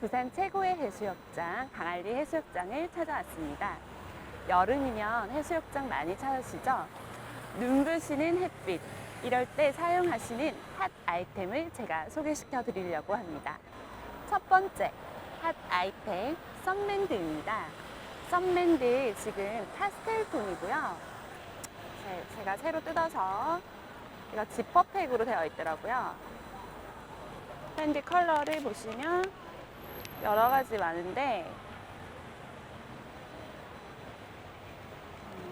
부산 최고의 해수욕장 강알리 해수욕장을 찾아왔습니다. 여름이면 해수욕장 많이 찾으시죠? 눈부시는 햇빛 이럴 때 사용하시는 핫 아이템을 제가 소개시켜 드리려고 합니다. 첫 번째 핫 아이템 썬맨드입니다. 썬맨드 지금 파스텔 톤이고요. 제- 제가 새로 뜯어서 이거 지퍼팩으로 되어 있더라고요. 밴드 컬러를 보시면 여러 가지 많은데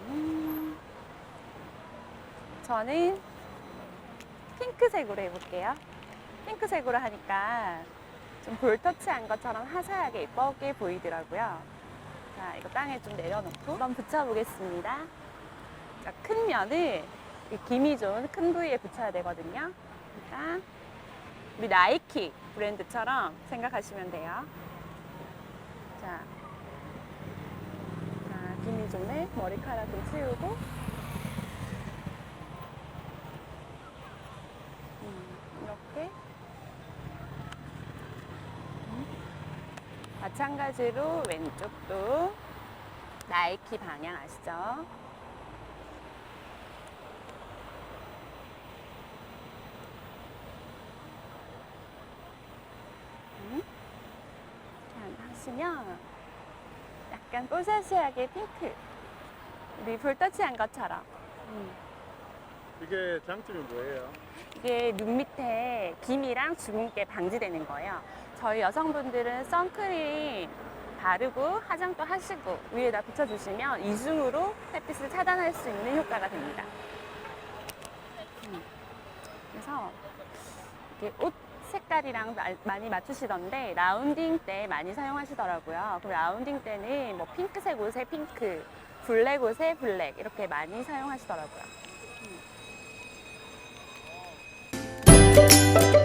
음, 저는 핑크색으로 해볼게요. 핑크색으로 하니까 좀 볼터치한 것처럼 화사하게 예쁘게 보이더라고요. 자, 이거 땅에 좀 내려놓고 한번 붙여보겠습니다. 자, 큰 면을 이 김이 좋은 큰 부위에 붙여야 되거든요. 그러니까 우리 나이키 브랜드처럼 생각하시면 돼요. 자, 자 좋네 머리카락을 치우고 음, 이렇게 음. 마찬가지로 왼쪽도 나이키 방향 아시죠? 음. 자, 하시면 약간 뽀샤시하게 핑크 우리 볼터치한 것처럼 음. 이게 장점이 뭐예요? 이게 눈 밑에 김이랑 주근깨 방지되는 거예요. 저희 여성분들은 선크림 바르고 화장도 하시고 위에다 붙여주시면 이중으로 햇빛을 차단할 수 있는 효과가 됩니다. 음. 그래서 이게 옷 색깔이랑 많이 맞추시던데 라운딩 때 많이 사용하시더라고요. 그럼 라운딩 때는 뭐 핑크색 옷에 핑크, 블랙 옷에 블랙 이렇게 많이 사용하시더라고요. 음.